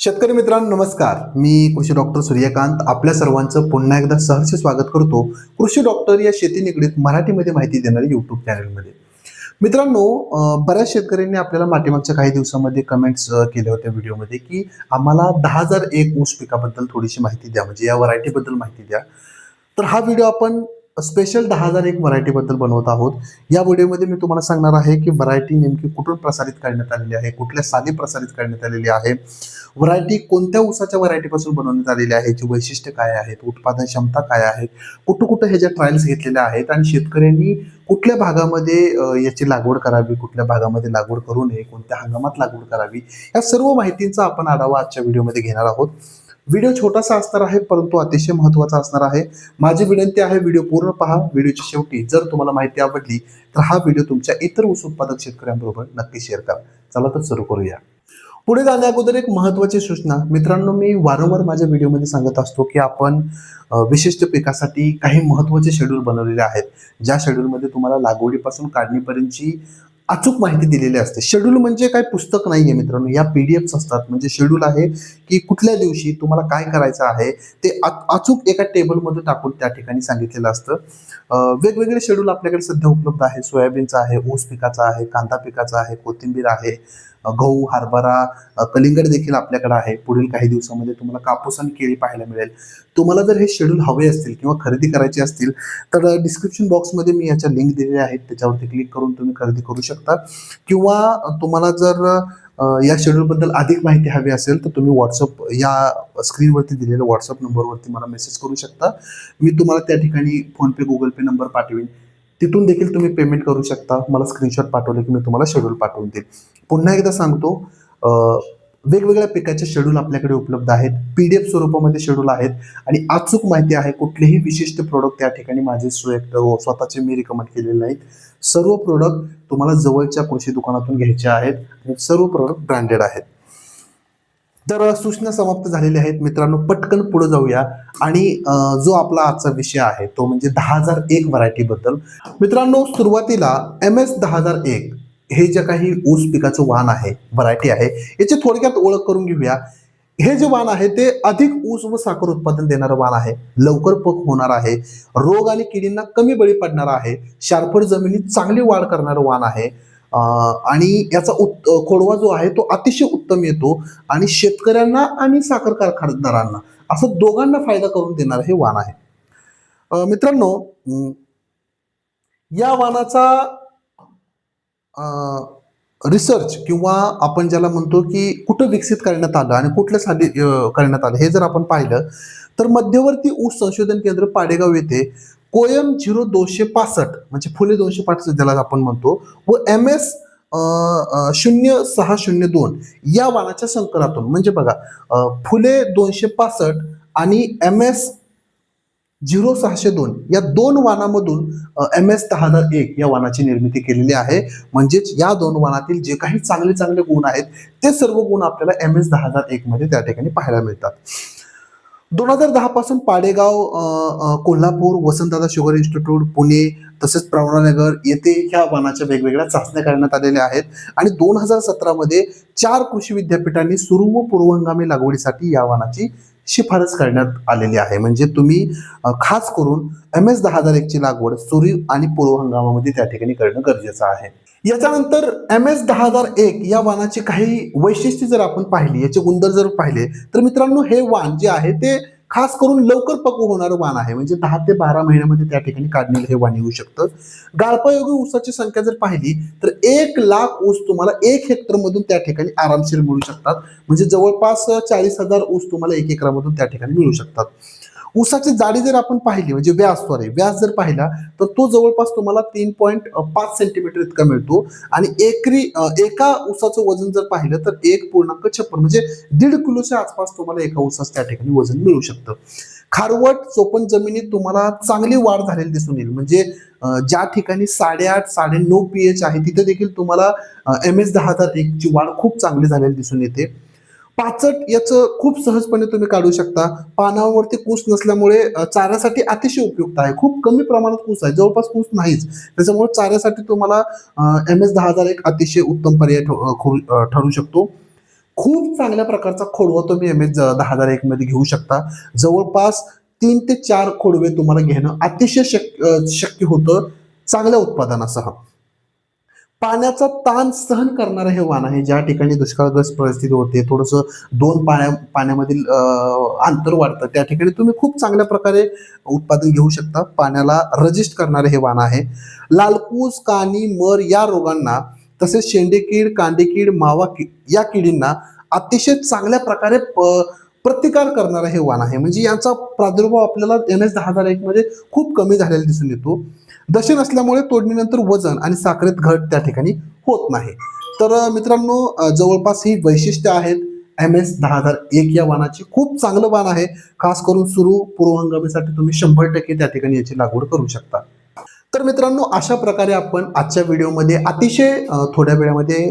शेतकरी मित्रांनो नमस्कार. मी कृषी डॉक्टर सूर्यकांत. आपल्या सर्वांचं पुन्हा एकदा सहर्ष स्वागत करतो कृषी डॉक्टर या शेती निगडीत मराठीमध्ये माहिती देणाऱ्या युट्यूब चॅनलमध्ये मित्रांनो बऱ्याच शेतकऱ्यांनी आपल्याला मागच्या काही दिवसामध्ये कमेंट्स केल्या होत्या व्हिडिओमध्ये की आम्हाला दहा हजार एक ऊस पिकाबद्दल थोडीशी माहिती द्या. म्हणजे या व्हरायटीबद्दल माहिती द्या. तर हा व्हिडिओ आपण स्पेशल दहा हजार एक व्हरायटीबद्दल बनवत आहोत. या व्हिडिओमध्ये मी तुम्हाला सांगणार आहे की व्हरायटी नेमकी कुठून प्रसारित करण्यात आलेली आहे कुठल्या साली प्रसारित करण्यात आलेली आहे व्हरायटी कोणत्या ऊसाच्या व्हरायटीपासून बनवण्यात आलेली आहे याची वैशिष्ट्य काय आहेत उत्पादन क्षमता काय आहे कुठं कुठं ह्याच्या ट्रायल्स घेतलेल्या आहेत आणि शेतकऱ्यांनी कुठल्या भागामध्ये याची लागवड करावी कुठल्या भागामध्ये लागवड करू नये कोणत्या हंगामात लागवड करावी या सर्व माहितींचा आपण आढावा आजच्या व्हिडिओमध्ये घेणार आहोत. व्हिडिओ छोटासा असणार आहे परंतु अतिशय महत्त्वाचा असणार आहे. माझी विनंती आहे व्हिडिओ पूर्ण पहा. व्हिडिओच्या शेवटी जर तुम्हाला माहिती आवडली तर हा व्हिडिओ तुमच्या इतर ऊस उत्पादक शेतकऱ्यांबरोबर नक्की शेअर करा. चला तर सुरू करूया. पुढे जाण्या अगोदर एक महत्त्वाची सूचना. मित्रांनो मी वारंवार माझ्या व्हिडिओमध्ये सांगत असतो की आपण विशिष्ट पिकासाठी काही महत्त्वाचे शेड्यूल बनवलेले आहेत. ज्या शेड्यूलमध्ये तुम्हाला लागवडीपासून काढणीपर्यंतची अचूक माहिती दिलेली असते. शेड्यूल म्हणजे काय? पुस्तक नाही आहे मित्रांनो. या पी डी एफ्स असतात. म्हणजे शेड्यूल आहे की कुठल्या दिवशी तुम्हाला काय करायचं आहे ते अचूक एका टेबलमध्ये टाकून त्या ठिकाणी सांगितलेलं असतं. वेगवेगळे शेड्यूल आपल्याकडे सध्या उपलब्ध आहे सोयाबीनचा आहे ऊस पिकाचा आहे कांदा पिकाचा आहे कोथिंबीर आहे गहू हरभरा कलिंगड देखील आपल्याकडे आहे. पुढील काही दिवसामध्ये तुम्हाला कापूस आणि केळी पाहायला मिळेल. तुम्हाला जर हे शेड्यूल हवे असतील किंवा खरेदी करायचे असतील तर डिस्क्रिप्शन बॉक्समध्ये मी याच्या लिंक दिलेल्या आहेत. त्याच्यावरती क्लिक करून तुम्ही खरेदी करू शकता. किंवा तुम्हाला जर या शेड्यूलबद्दल अधिक माहिती हवी असेल तर तुम्ही व्हॉट्सअप या स्क्रीनवरती दिलेल्या व्हॉट्सअप नंबरवरती मला मेसेज करू शकता. मी तुम्हाला त्या ठिकाणी फोनपे गुगल पे नंबर पाठवेन. तिथून देखील तुम्ही पेमेंट करू शकता. मला स्क्रीनशॉट पाठवले की मी तुम्हाला शेड्यूल पाठवून देईल. पुन्हा एकदा सांगतो वेगवेगळ्या पिकाचे शेड्यूल आपल्याकडे उपलब्ध आहेत. पी डी एफ स्वरूपामध्ये शेड्यूल आहेत. आणि अचूक माहिती आहे कुठलेही विशिष्ट प्रोडक्ट त्या ठिकाणी माझे स्वयं हो, स्वतःचे मी रिकमेंड केलेले नाहीत. सर्व प्रोडक्ट तुम्हाला जवळच्या कृषी दुकानातून घ्यायचे आहेत. आणि सर्व प्रोडक्ट ब्रँडेड आहेत. तर सूचना समाप्त झालेल्या आहेत. मित्रांनो पटकन पुढे जाऊया. आणि जो आपला आजचा विषय आहे तो म्हणजे दहा हजार एक व्हरायटी बद्दल. मित्रांनो सुरुवातीला एम एस दहा हजार एक हे जे काही ऊस पिकाचं वाण आहे व्हरायटी आहे याची थोडक्यात ओळख करून घेऊया. हे जे वाण आहे ते अधिक ऊस व साखर उत्पादन देणारं वाण आहे. लवकर पक होणार आहे. रोग आणि किडींना कमी बळी पडणार आहे. शारपट जमिनीत चांगली वाढ करणारं वाण आहे. आणि याचा उत् खोडवा जो आहे तो अतिशय उत्तम येतो आणि शेतकऱ्यांना आणि साखर कारखानदारांना असं दोघांना फायदा करून देणार हे वाण आहे. मित्रांनो या वाणाचा रिसर्च किंवा आपण ज्याला म्हणतो की कुठं विकसित करण्यात आलं आणि कुठल्या साली करण्यात आलं हे जर आपण पाहिलं तर मध्यवर्ती ऊस संशोधन केंद्र पाडेगाव येथे कोयम झिरो दोनशे पासष्ट म्हणजे फुले दोनशे पासष्ट ज्याला आपण म्हणतो व एम एस शून्य सहा शून्य दोन या वाणाच्या संकरातून. म्हणजे बघा फुले दोनशे पासष्ट आणि एम एस झिरो सहाशे दोन या दोन वाणामधून एम एस दहा हजार एक या वाणाची निर्मिती केलेली आहे. म्हणजेच या दोन वाणातील जे काही चांगले चांगले गुण आहेत ते सर्व गुण आपल्याला एम एस दहा हजार एक मध्ये त्या ठिकाणी पाहायला मिळतात. दोन हजार दहा पासून पाडेगाव कोल्हापूर वसंतदादा शुगर इन्स्टिट्यूट पुणे तसेच प्रवणानगर येथे ह्या वाणाच्या वेगवेगळ्या चाचण्या करण्यात आलेल्या आहेत. आणि दोन हजार सतरामध्ये चार कृषी विद्यापीठांनी सुरू व पूर्वहंगामी लागवडीसाठी या वाणाची शिफारस करण्यात आलेली आहे. म्हणजे तुम्ही खास करून एम एस दहा हजार एकची लागवड सुरी आणि पूर्व हंगामामध्ये त्या ठिकाणी करणं गरजेचं आहे. याच्यानंतर एम एस दहा हजार एक या वाणाची काही वैशिष्ट्ये जर आपण पाहिली याचे गुणधर जर पाहिले तर मित्रांनो हे वाण जे आहे ते खास करून लवकर पक्व होणारं वाण आहे. म्हणजे दहा ते बारा महिन्यामध्ये त्या ठिकाणी काढलेलं हे वाण येऊ शकतं. गाळपायोगी ऊसाची संख्या जर पाहिली तर एक लाख ऊस तुम्हाला एक हेक्टर मधून त्या ठिकाणी आरामशीर मिळू शकतात. म्हणजे जवळपास चाळीस हजार ऊस तुम्हाला एक एकरामधून त्या ठिकाणी मिळू शकतात. ऊसाची जाडी जर आपण पाहिली म्हणजे व्यास सॉरी व्यास जर पाहिला तर तो जवळपास तुम्हाला तीन पॉईंट पाच सेंटीमीटर इतका मिळतो. आणि एकरी एका ऊसाचं वजन जर पाहिलं तर एक पूर्णांक छप्पन म्हणजे दीड किलोच्या आसपास तुम्हाला एका ऊसाचं त्या ठिकाणी वजन मिळू शकतं. खारवट चोपन जमिनीत तुम्हाला चांगली वाढ झालेली दिसून येईल. म्हणजे ज्या ठिकाणी साडेआठ साडेनऊ पी एच आहे तिथे देखील तुम्हाला एम एस दहा हजार एकची वाढ खूप चांगली झालेली दिसून येते. पाचट याचं खूप सहजपणे तुम्ही काढू शकता. पानावरती कूस नसल्यामुळे चाऱ्यासाठी अतिशय उपयुक्त आहे. खूप कमी प्रमाणात कूस आहे. जवळपास कूस नाहीच. त्याच्यामुळे चाऱ्यासाठी तुम्हाला एम एस दहा हजार एक अतिशय उत्तम पर्याय ठरू शकतो. खूप चांगल्या प्रकारचा खोडवा तुम्ही एम एस दहा हजार एक मध्ये घेऊ शकता. जवळपास तीन ते चार खोडवे तुम्हाला घेणं अतिशय शक्य शक्य होतं. चांगल्या उत्पादनासह. पाण्याचा ताण सहन करणारं हे वाण आहे. ज्या ठिकाणी दुष्काळग्रस्त परिस्थिती होते थोडंसं दोन पाण्या पाण्यामधील अंतर वाढतं त्या ठिकाणी तुम्ही खूप चांगल्या प्रकारे उत्पादन घेऊ शकता. पाण्याला रजिस्ट करणारे हे वाण आहे. लालकूस कानी मर या रोगांना तसेच शेंडेकीड कांडेकीड मावा किड या किडींना अतिशय चांगल्या प्रकारे प- प्रतिकार करणारं हे वाण आहे. म्हणजे याचा प्रादुर्भाव आपल्याला एन एस दहा हजार एक मध्ये खूप कमी झालेला दिसून येतो. दशे नसल्यामुळे तोडणीनंतर वजन आणि साखरेत घट त्या ठिकाणी होत नाही. तर मित्रांनो जवळपास ही वैशिष्ट्य आहेत. एम एस दहा हजार एक या वाणाची खूप चांगलं वाण आहे. खास करून सुरू पूर्व हंगामीसाठी तुम्ही शंभर टक्के त्या ठिकाणी याची लागवड करू शकता. तर मित्रांनो अशा प्रकारे आपण आजच्या व्हिडिओमध्ये अतिशय थोड्या वेळामध्ये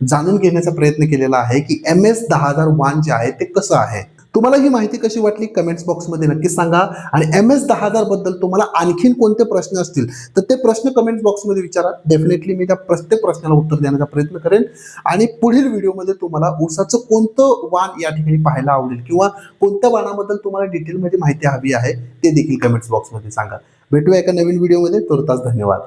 जाणून घेण्याचा प्रयत्न केलेला आहे की एम एस दहा हजार वाण जे आहे ते कसं आहे. तुम्हाला ही माहिती कशी वाटली? कमेंट्स बॉक्समध्ये नक्की सांगा. आणि एम एस दहा हजारबद्दल तुम्हाला आणखीन कोणते प्रश्न असतील तर ते प्रश्न कमेंट्स बॉक्समध्ये विचारा. डेफिनेटली मी त्या प्रत्येक प्रश्नाला उत्तर देण्याचा प्रयत्न करेन. आणि पुढील व्हिडिओमध्ये तुम्हाला ऊसाचं कोणतं वाण या ठिकाणी पाहायला आवडेल किंवा कोणत्या वाणाबद्दल तुम्हाला डिटेलमध्ये माहिती हवी आहे ते देखील कमेंट्स बॉक्समध्ये सांगा. भेटूया एका नवीन व्हिडिओमध्ये तुर्तास धन्यवाद.